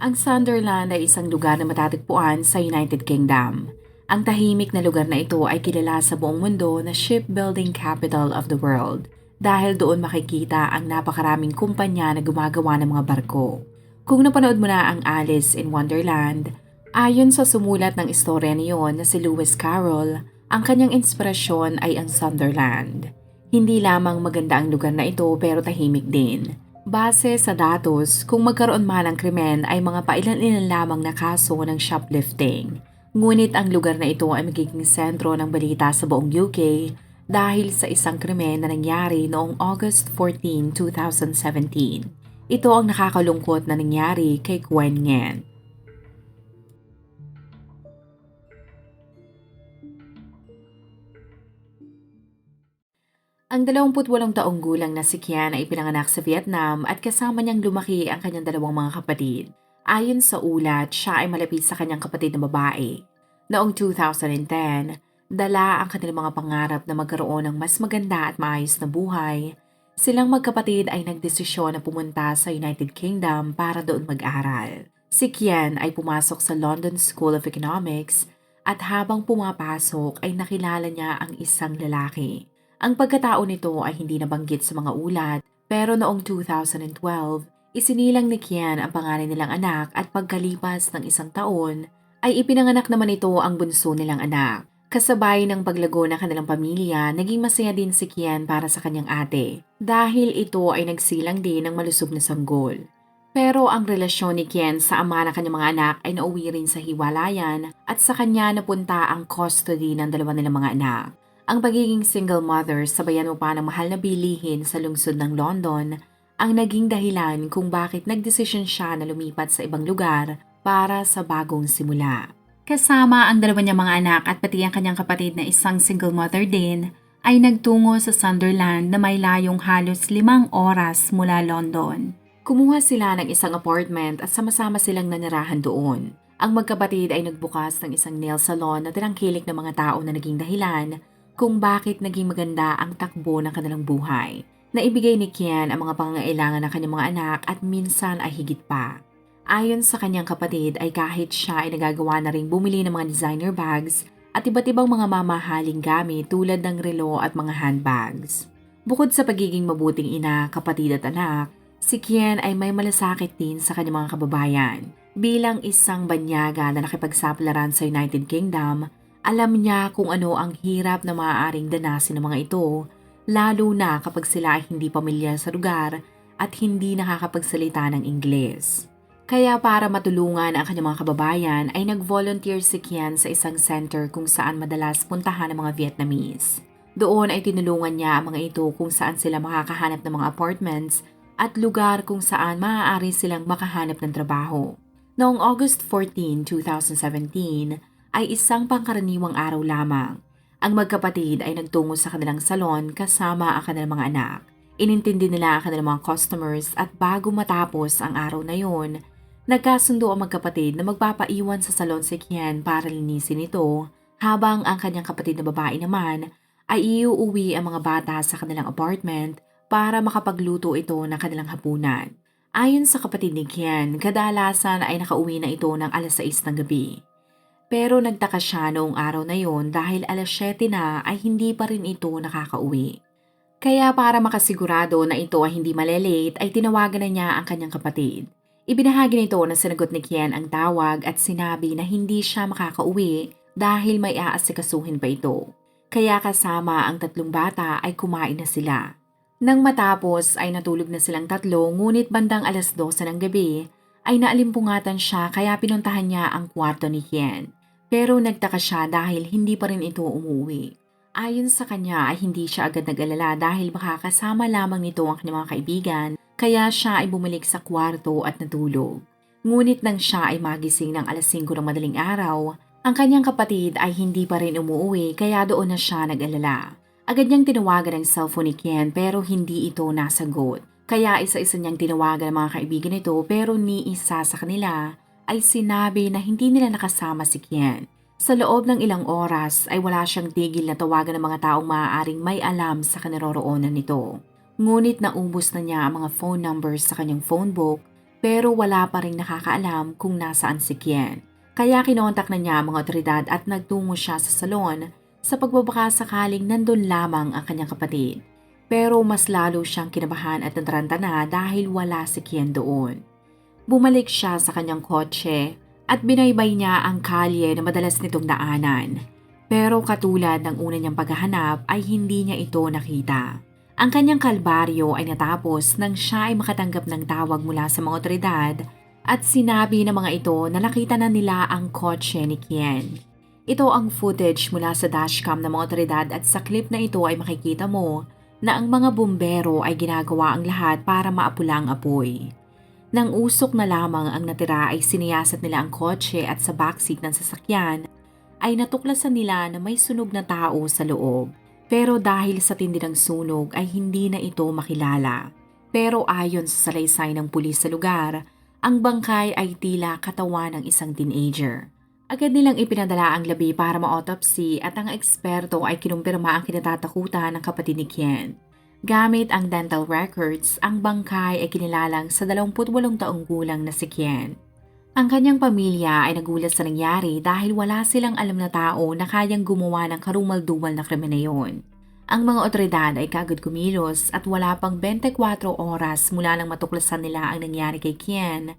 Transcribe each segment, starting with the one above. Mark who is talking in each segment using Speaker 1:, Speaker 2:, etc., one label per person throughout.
Speaker 1: Ang Sunderland ay isang lugar na matatagpuan sa United Kingdom. Ang tahimik na lugar na ito ay kilala sa buong mundo na shipbuilding capital of the world dahil doon makikita ang napakaraming kumpanya na gumagawa ng mga barko. Kung napanood mo na ang Alice in Wonderland, ayon sa sumulat ng istorya niyon na si Lewis Carroll, ang kanyang inspirasyon ay ang Sunderland. Hindi lamang maganda ang lugar na ito pero tahimik din. Base sa datos, kung magkaroon man ng krimen ay mga pailan-ilan lamang na kaso ng shoplifting. Ngunit ang lugar na ito ay magiging sentro ng balita sa buong UK dahil sa isang krimen na nangyari noong August 14, 2017. Ito ang nakakalungkot na nangyari kay Gwen Ngen. Ang 28 taong gulang na si Kian ay pinanganak sa Vietnam at kasama niyang lumaki ang kanyang dalawang mga kapatid. Ayon sa ulat, siya ay malapit sa kanyang kapatid na babae. Noong 2010, dala ang kanilang mga pangarap na magkaroon ng mas maganda at maayos na buhay. Silang magkapatid ay nagdesisyon na pumunta sa United Kingdom para doon mag-aral. Si Kian ay pumasok sa London School of Economics at habang pumapasok ay nakilala niya ang isang lalaki. Ang pagkatao nito ay hindi nabanggit sa mga ulat pero noong 2012, isinilang ni Kian ang pangalan nilang anak at pagkalipas ng isang taon ay ipinanganak naman ito ang bunso nilang anak. Kasabay ng paglago ng kanilang pamilya, naging masaya din si Kian para sa kanyang ate dahil ito ay nagsilang din ng malusog na sanggol. Pero ang relasyon ni Kian sa ama ng kanyang mga anak ay nauwi rin sa hiwalayan at sa kanya napunta ang custody ng dalawa nilang mga anak. Ang pagiging single mother sabayan mo pa ng mahal na bilihin sa lungsod ng London ang naging dahilan kung bakit nagdesisyon siya na lumipat sa ibang lugar para sa bagong simula. Kasama ang dalawa niyang mga anak at pati ang kanyang kapatid na isang single mother din ay nagtungo sa Sunderland na may layong halos limang oras mula London. Kumuha sila ng isang apartment at sama-sama silang nanirahan doon. Ang magkapatid ay nagbukas ng isang nail salon na tinangkilik ng mga tao na naging dahilan kung bakit naging maganda ang takbo ng kanilang buhay. Naibigay ni Kian ang mga pangangailangan ng kanyang mga anak at minsan ay higit pa. Ayon sa kanyang kapatid ay kahit siya ay nagagawa na rin bumili ng mga designer bags at iba't ibang mga mamahaling gamit tulad ng relo at mga handbags. Bukod sa pagiging mabuting ina, kapatid at anak, si Kian ay may malasakit din sa kanyang mga kababayan. Bilang isang banyaga na nakipagsaplaran sa United Kingdom, alam niya kung ano ang hirap na maaaring danasin ng mga ito, lalo na kapag sila ay hindi pamilyar sa lugar at hindi nakakapagsalita ng Ingles. Kaya para matulungan ang kanyang mga kababayan ay nag-volunteer si Kian sa isang center kung saan madalas puntahan ng mga Vietnamese. Doon ay tinulungan niya ang mga ito kung saan sila makakahanap ng mga apartments at lugar kung saan maaari silang makahanap ng trabaho. Noong August 14, 2017, ay isang pangkaraniwang araw lamang. Ang magkapatid ay nagtungo sa kanilang salon kasama ang kanilang mga anak. Inintindi nila ang kanilang mga customers at bago matapos ang araw na yon, nagkasundo ang magkapatid na magpapaiwan sa salon si Kian para linisin ito habang ang kanyang kapatid na babae naman ay iuuwi ang mga bata sa kanilang apartment para makapagluto ito ng kanilang hapunan. Ayon sa kapatid ni Kian, kadalasan ay nakauwi na ito ng alas 6 ng gabi. Pero nagtaka siya noong araw na yon dahil alas 7 na ay hindi pa rin ito nakakauwi. Kaya para makasigurado na ito ay hindi malelate ay tinawagan na niya ang kanyang kapatid. Ibinahagi nito na sinagot ni Kian ang tawag at sinabi na hindi siya makakauwi dahil may aasikasuhin pa ito. Kaya kasama ang tatlong bata ay kumain na sila. Nang matapos ay natulog na silang tatlo ngunit bandang alas 12 ng gabi ay naalimpungatan siya kaya pinuntahan niya ang kwarto ni Kian. Pero nagtaka siya dahil hindi pa rin ito umuwi. Ayon sa kanya ay hindi siya agad nag-alala dahil baka kasama lamang nito ang kanyang mga kaibigan kaya siya ay bumalik sa kwarto at natulog. Ngunit nang siya ay magising ng alas 5 ng madaling araw, ang kanyang kapatid ay hindi pa rin umuwi kaya doon na siya nag-alala. Agad niyang tinawagan ang cellphone ni Ken pero hindi ito nasagot. Kaya isa-isa niyang tinawagan ang mga kaibigan nito pero ni isa sa kanila ay sinabi na hindi nila nakasama si Ken. Sa loob ng ilang oras ay wala siyang tigil na tawagan ng mga taong maaaring may alam sa kanaroroonan nito. Ngunit naubos na niya ang mga phone numbers sa kanyang phone book pero wala pa rin nakakaalam kung nasaan si Kien. Kaya kinontak na niya ang mga otoridad at nagtungo siya sa salon sa pagbabaka sakaling nandun lamang ang kanyang kapatid. Pero mas lalo siyang kinabahan at nataranta na dahil wala si Kien doon. Bumalik siya sa kanyang kotse at binaybay niya ang kalye na madalas nitong daanan. Pero katulad ng una niyang paghahanap ay hindi niya ito nakita. Ang kanyang kalbaryo ay natapos nang siya ay makatanggap ng tawag mula sa mga otoridad at sinabi ng mga ito na nakita na nila ang kotse ni Kien. Ito ang footage mula sa dashcam ng mga otoridad at sa clip na ito ay makikita mo na ang mga bumbero ay ginagawa ang lahat para maapula ang apoy. Nang usok na lamang ang natira ay siniyasat nila ang kotse at sa backseat ng sasakyan ay natuklasan nila na may sunog na tao sa loob. Pero dahil sa tindi ng sunog ay hindi na ito makilala. Pero ayon sa salaysay ng pulis sa lugar, ang bangkay ay tila katawan ng isang teenager. Agad nilang ipinadala ang labi para ma-autopsy at ang eksperto ay kinumpirma ang kinatatakutan ng kapatid ni Ken. Gamit ang dental records, ang bangkay ay kinilalang sa 28 taong gulang na si Kien. Ang kanyang pamilya ay nagulat sa nangyari dahil wala silang alam na tao na kayang gumawa ng karumal-dumal na krimen na yun. Ang mga otoridad ay kagad kumilos at wala pang 24 oras mula nang matuklasan nila ang nangyari kay Kien.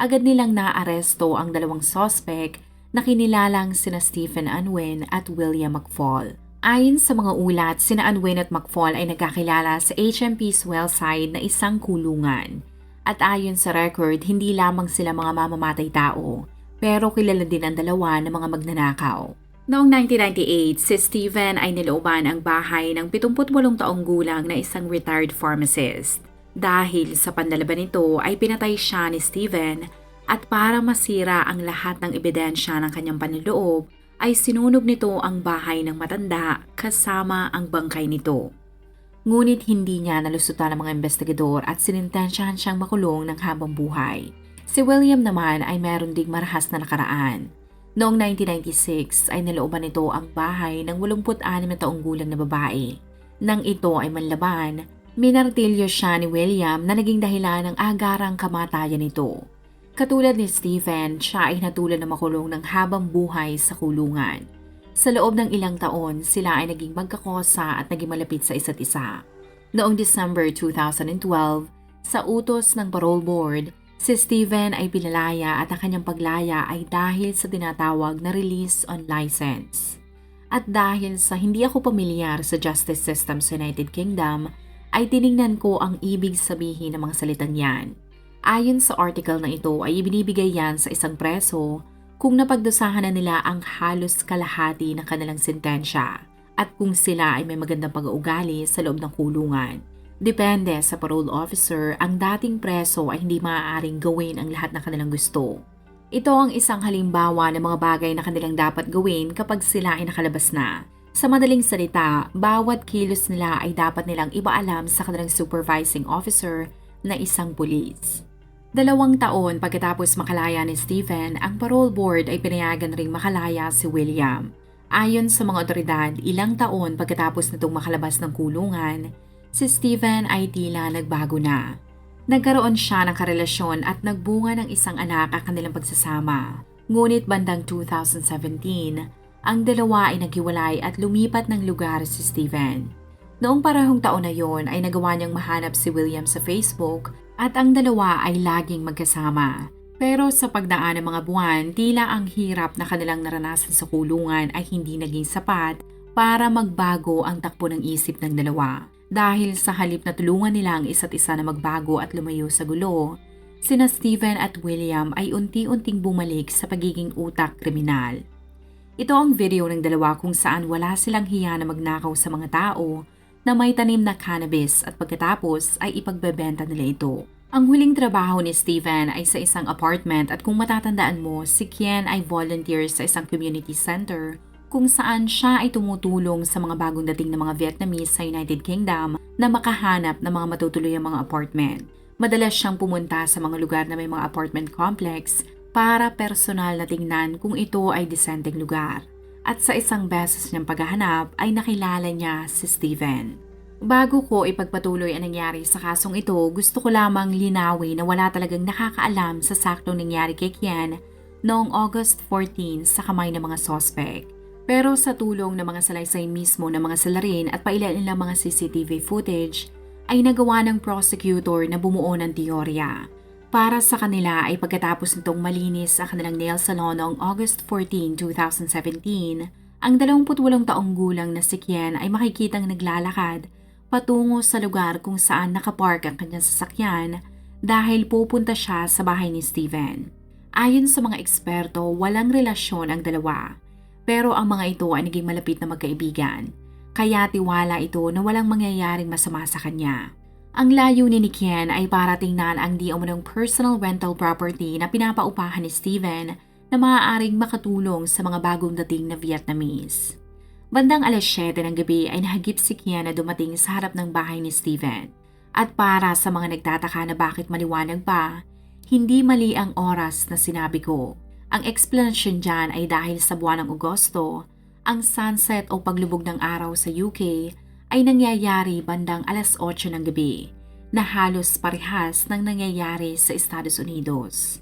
Speaker 1: Agad nilang naaresto ang dalawang sospek na kinilalang sina Stephen Unwin at William McFall. Ayon sa mga ulat, sina Unwin at McFall ay nagkakilala sa HMP Swellside na isang kulungan. At ayon sa record, hindi lamang sila mga mamamatay tao, pero kilala din ang dalawa ng mga magnanakaw. Noong 1998, si Steven ay nilooban ang bahay ng 78 taong gulang na isang retired pharmacist. Dahil sa panlalaban nito ay pinatay siya ni Steven at para masira ang lahat ng ebidensya ng kanyang panloob, ay sinunog nito ang bahay ng matanda kasama ang bangkay nito. Ngunit hindi niya nalusutan ng mga investigador at sinintensyahan siyang makulong ng habang buhay. Si William naman ay meron ding marahas na nakaraan. Noong 1996 ay nalooban nito ang bahay ng 86 na taong gulang na babae. Nang ito ay manlaban, minartilyo siya ni William na naging dahilan ng agarang kamatayan nito. Katulad ni Stephen, siya ay natulan na makulong ng habang buhay sa kulungan. Sa loob ng ilang taon, sila ay naging magkakosa at naging malapit sa isa't isa. Noong December 2012, sa utos ng parole board, si Stephen ay pinalaya at ang kanyang paglaya ay dahil sa tinatawag na release on license. At dahil sa hindi ako pamilyar sa justice system sa United Kingdom, ay tiningnan ko ang ibig sabihin ng mga salitang yan. Ayon sa article na ito ay ibinibigay yan sa isang preso kung napagdusahan na nila ang halos kalahati ng kanilang sentensya at kung sila ay may magandang pag-uugali sa loob ng kulungan. Depende sa parole officer, ang dating preso ay hindi maaaring gawin ang lahat ng kanilang gusto. Ito ang isang halimbawa ng mga bagay na kanilang dapat gawin kapag sila ay nakalabas na. Sa madaling salita, bawat kilos nila ay dapat nilang ibaalam sa kanilang supervising officer na isang pulis. Dalawang taon pagkatapos makalaya ni Stephen, ang parole board ay pinayagan ring makalaya si William. Ayon sa mga otoridad, ilang taon pagkatapos nitong makalabas ng kulungan, si Stephen ay tila nagbago na. Nagkaroon siya ng karelasyon at nagbunga ng isang anak ang kanilang pagsasama. Ngunit bandang 2017, ang dalawa ay naghiwalay at lumipat ng lugar si Stephen. Noong parehong taon na yon ay nagawa niyang mahanap si William sa Facebook at ang dalawa ay laging magkasama. Pero sa pagdaan ng mga buwan, tila ang hirap na kanilang naranasan sa kulungan ay hindi naging sapat para magbago ang takbo ng isip ng dalawa. Dahil sa halip na tulungan nila ang isa't isa na magbago at lumayo sa gulo, sina Stephen at William ay unti-unting bumalik sa pagiging utak kriminal. Ito ang video ng dalawa kung saan wala silang hiya na magnakaw sa mga tao na may tanim na cannabis at pagkatapos ay ipagbebenta nila ito. Ang huling trabaho ni Steven ay sa isang apartment at kung matatandaan mo, si Kian ay volunteer sa isang community center kung saan siya ay tumutulong sa mga bagong dating na mga Vietnamese sa United Kingdom na makahanap ng mga matutuloy ang mga apartment. Madalas siyang pumunta sa mga lugar na may mga apartment complex para personal na tingnan kung ito ay disenteng lugar. At sa isang beses niyang paghahanap ay nakilala niya si Steven. Bago ko ipagpatuloy ang nangyari sa kasong ito, gusto ko lamang linawin na wala talagang nakakaalam sa saktong nangyari kay Kian noong August 14 sa kamay ng mga sospek. Pero sa tulong ng mga salaysay mismo ng mga salarin at pailan nilang mga CCTV footage, ay nagawa ng prosecutor na bumuo ng teorya. Para sa kanila ay pagkatapos nitong malinis ang kanilang nail salon noong August 14, 2017, ang 28 taong gulang na si Kian ay makikitang naglalakad patungo sa lugar kung saan nakapark ang kanyang sasakyan dahil pupunta siya sa bahay ni Steven. Ayon sa mga eksperto, walang relasyon ang dalawa. Pero ang mga ito ay naging malapit na magkaibigan. Kaya tiwala ito na walang mangyayaring masama sa kanya. Ang layunin ni Kian ay para tingnan ang di umunong personal rental property na pinapaupahan ni Steven na maaaring makatulong sa mga bagong dating na Vietnamese. Bandang alas 7 ng gabi ay nahagip si Kian na dumating sa harap ng bahay ni Steven. At para sa mga nagtataka na bakit maliwanag pa, hindi mali ang oras na sinabi ko. Ang explanation dyan ay dahil sa buwan ng Agosto, ang sunset o paglubog ng araw sa UK ay nangyayari bandang alas 8 ng gabi na halos parehas ng nangyayari sa Estados Unidos.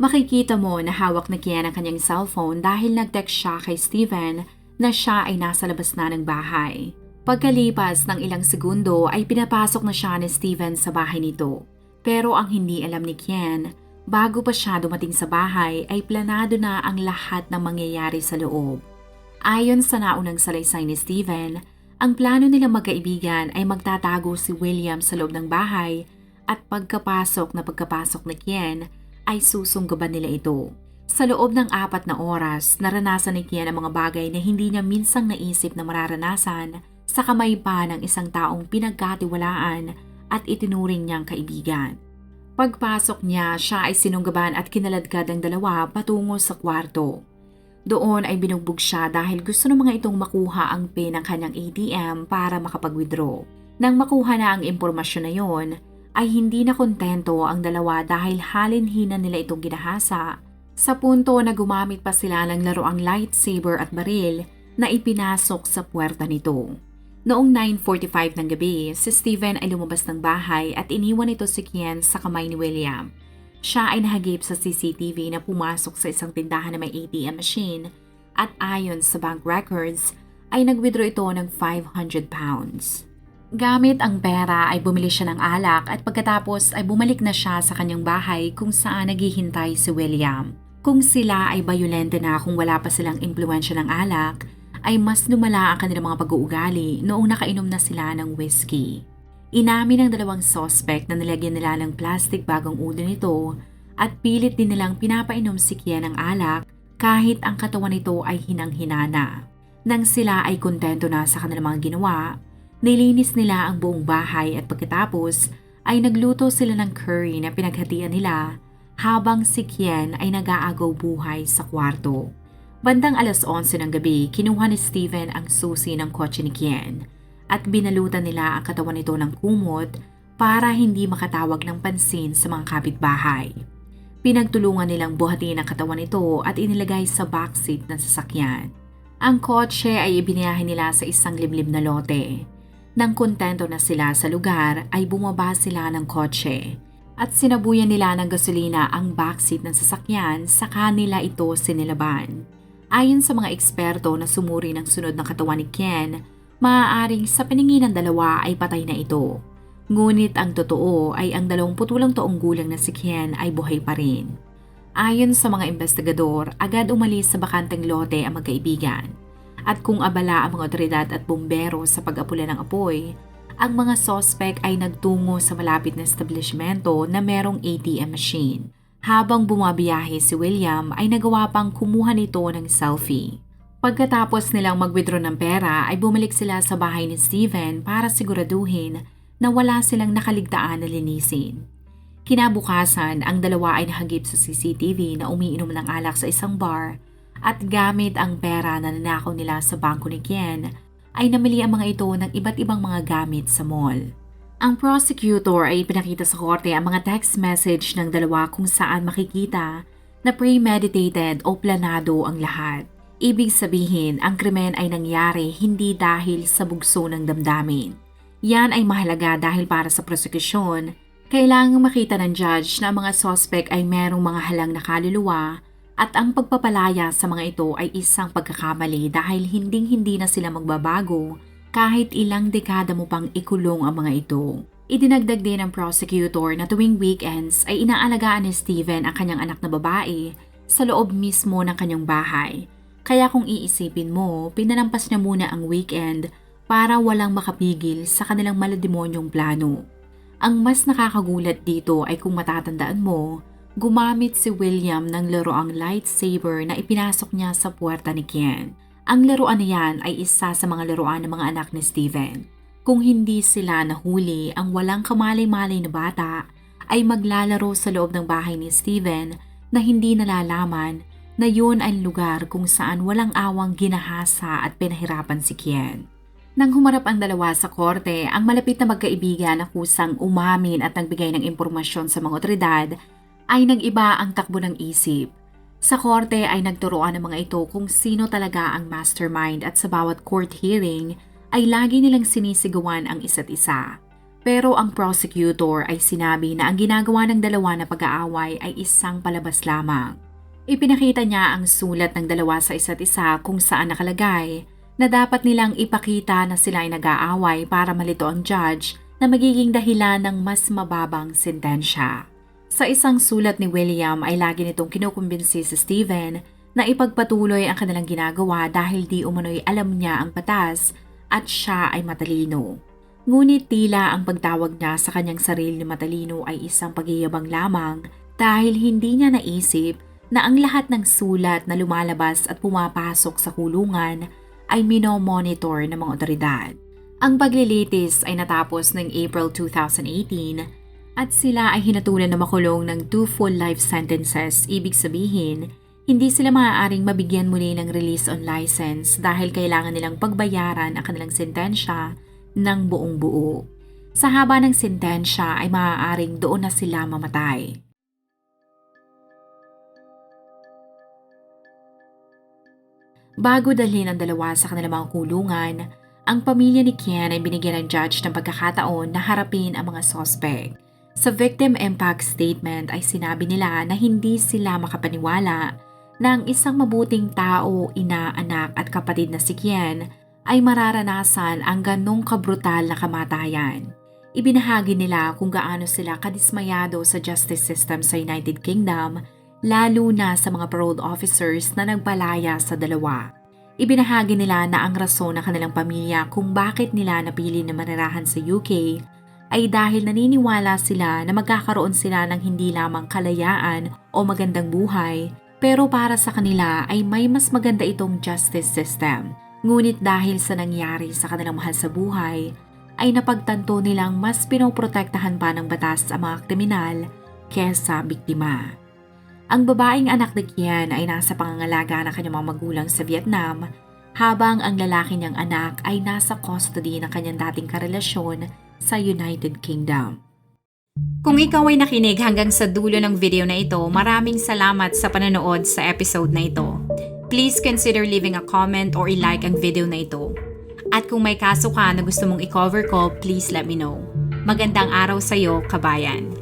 Speaker 1: Makikita mo na hawak na Kian ang kanyang cellphone dahil nag-text siya kay Steven na siya ay nasa labas na ng bahay. Pagkalipas ng ilang segundo ay pinapasok na siya ni Steven sa bahay nito. Pero ang hindi alam ni Kian, bago pa siya dumating sa bahay ay planado na ang lahat ng mangyayari sa loob. Ayon sa naunang salaysay ni Steven, ang plano nilang magkaibigan ay magtatago si William sa loob ng bahay at pagkapasok na pagkapasok ni Kian ay susunggaban nila ito. Sa loob ng apat na oras, naranasan ni Kian ang mga bagay na hindi niya minsang naisip na mararanasan sa kamay pa ng isang taong pinagkatiwalaan at itinuring niyang kaibigan. Pagpasok niya, siya ay sinunggaban at kinaladkad ang dalawa patungo sa kwarto. Doon ay binugbog siya dahil gusto ng mga itong makuha ang pin ng kanyang ATM para makapag-withdraw. Nang makuha na ang impormasyon na yon, ay hindi na kontento ang dalawa dahil halinhina nila itong ginahasa sa punto na gumamit pa sila ng laruang lightsaber at baril na ipinasok sa puwerta nito. Noong 9.45 ng gabi, si Steven ay lumabas ng bahay at iniwan ito si Kian sa kamay ni William. Siya ay nahagip sa CCTV na pumasok sa isang tindahan na may ATM machine at ayon sa bank records ay nag-withdraw ito ng 500 pounds. Gamit ang pera ay bumili siya ng alak at pagkatapos ay bumalik na siya sa kanyang bahay kung saan naghihintay si William. Kung sila ay bayolente na kung wala pa silang impluensya ng alak, ay mas lumala ang kanilang mga pag-uugali noong nakainom na sila ng whiskey. Inamin ng dalawang suspect na nilagyan nila ng plastic bagong ulo nito at pilit din nilang pinapainom si Kian ng alak kahit ang katawan nito ay hinang-hinana. Nang sila ay kontento na sa kanilang mga ginawa, nilinis nila ang buong bahay at pagkatapos ay nagluto sila ng curry na pinaghatian nila habang si Kian ay nag-aagaw buhay sa kwarto. Bandang alas 11 ng gabi, kinuha ni Steven ang susi ng kotse ni Kian at binalutan nila ang katawan nito ng kumot para hindi makatawag ng pansin sa mga kapitbahay. Pinagtulungan nilang buhatin ang katawan nito at inilagay sa backseat ng sasakyan. Ang kotse ay ibinayahin nila sa isang liblib na lote. Nang kontento na sila sa lugar ay bumaba sila ng kotse at sinabuyan nila ng gasolina ang backseat ng sasakyan sa kanila ito sinilaban. Ayon sa mga eksperto na sumuri ng sunod ng katawan ni Ken, maaaring sa paningin ng dalawa ay patay na ito. Ngunit ang totoo ay ang 28 taong gulang na si Ken ay buhay pa rin. Ayon sa mga investigador, agad umalis sa bakanteng lote ang magkaibigan. At kung abala ang mga otoridad at bumbero sa pag-apula ng apoy, ang mga sospek ay nagtungo sa malapit na establishmento na merong ATM machine. Habang bumabiyahe si William ay nagawa pang kumuha nito ng selfie. Pagkatapos nilang mag-withdraw ng pera ay bumalik sila sa bahay ni Steven para siguraduhin na wala silang nakaligtaan na linisin. Kinabukasan, ang dalawa ay nahagip sa CCTV na umiinom ng alak sa isang bar at gamit ang pera na nanakaw nila sa bangko ni Kian, ay namili ang mga ito ng iba't ibang mga gamit sa mall. Ang prosecutor ay pinakita sa korte ang mga text message ng dalawa kung saan makikita na premeditated o planado ang lahat. Ibig sabihin, ang krimen ay nangyari hindi dahil sa bugso ng damdamin. Yan ay mahalaga dahil para sa prosekusyon, kailangang makita ng judge na ang mga suspect ay merong mga halang na kaluluwa at ang pagpapalaya sa mga ito ay isang pagkakamali dahil hinding-hindi na sila magbabago kahit ilang dekada mo pang ikulong ang mga ito. Idinagdag din ng prosecutor na tuwing weekends ay inaalagaan ni Steven ang kanyang anak na babae sa loob mismo ng kanyang bahay. Kaya kung iisipin mo, pinalampas niya muna ang weekend para walang makapigil sa kanilang malademonyong plano. Ang mas nakakagulat dito ay kung matatandaan mo, gumamit si William ng laroang lightsaber na ipinasok niya sa puwerta ni Kian. Ang laruan na yan ay isa sa mga laruan ng mga anak ni Steven. Kung hindi sila nahuli, ang walang kamalay-malay na bata ay maglalaro sa loob ng bahay ni Steven na hindi nalalaman na yun ay lugar kung saan walang awang ginahasa at pinahirapan si Kian. Nang humarap ang dalawa sa korte, ang malapit na magkaibigan na kusang umamin at nagbigay ng impormasyon sa mga otoridad ay nag-iba ang takbo ng isip. Sa korte ay nagturoan ng mga ito kung sino talaga ang mastermind at sa bawat court hearing ay lagi nilang sinisigawan ang isa't isa. Pero ang prosecutor ay sinabi na ang ginagawa ng dalawa na pag-aaway ay isang palabas lamang. Ipinakita niya ang sulat ng dalawa sa isa't isa kung saan nakalagay na dapat nilang ipakita na sila ay nag-aaway para malito ang judge na magiging dahilan ng mas mababang sentensya. Sa isang sulat ni William ay lagi nitong kinukumbinsi si Steven na ipagpatuloy ang kanilang ginagawa dahil di umano'y alam niya ang patas at siya ay matalino. Ngunit tila ang pagtawag niya sa kanyang sarili na matalino ay isang pagyayabang lamang dahil hindi niya naisip na ang lahat ng sulat na lumalabas at pumapasok sa kulungan ay minomonitor ng mga otoridad. Ang paglilitis ay natapos ng April 2018 at sila ay hinatulan na makulong ng two full life sentences. Ibig sabihin, hindi sila maaaring mabigyan muli ng release on license dahil kailangan nilang pagbayaran ang kanilang sentensya ng buong buo. Sa haba ng sentensya ay maaaring doon na sila mamatay. Bago dalhin ang dalawa sa kanilang kulungan, ang pamilya ni Kian ay binigyan ng judge ng pagkakataon na harapin ang mga suspect. Sa victim impact statement ay sinabi nila na hindi sila makapaniwala na ang isang mabuting tao, ina, anak at kapatid na si Kian ay mararanasan ang ganong kabrutal na kamatayan. Ibinahagi nila kung gaano sila kadismayado sa justice system sa United Kingdom lalo na sa mga paroled officers na nagpalaya sa dalawa. Ibinahagi nila na ang rason ng kanilang pamilya kung bakit nila napili na manirahan sa UK ay dahil naniniwala sila na magkakaroon sila ng hindi lamang kalayaan o magandang buhay, pero para sa kanila ay may mas maganda itong justice system. Ngunit dahil sa nangyari sa kanilang mahal sa buhay, ay napagtanto nilang mas pinoprotektahan pa ng batas ang mga kriminal kesa biktima. Ang babaeng anak ni Kian ay nasa pangangalaga ng kanyang mga magulang sa Vietnam, habang ang lalaki niyang anak ay nasa custody ng kanyang dating karelasyon sa United Kingdom.
Speaker 2: Kung ikaw ay nakinig hanggang sa dulo ng video na ito, maraming salamat sa panonood sa episode na ito. Please consider leaving a comment or i-like ang video na ito. At kung may kaso ka na gusto mong i-cover ko, please let me know. Magandang araw sa iyo, kabayan.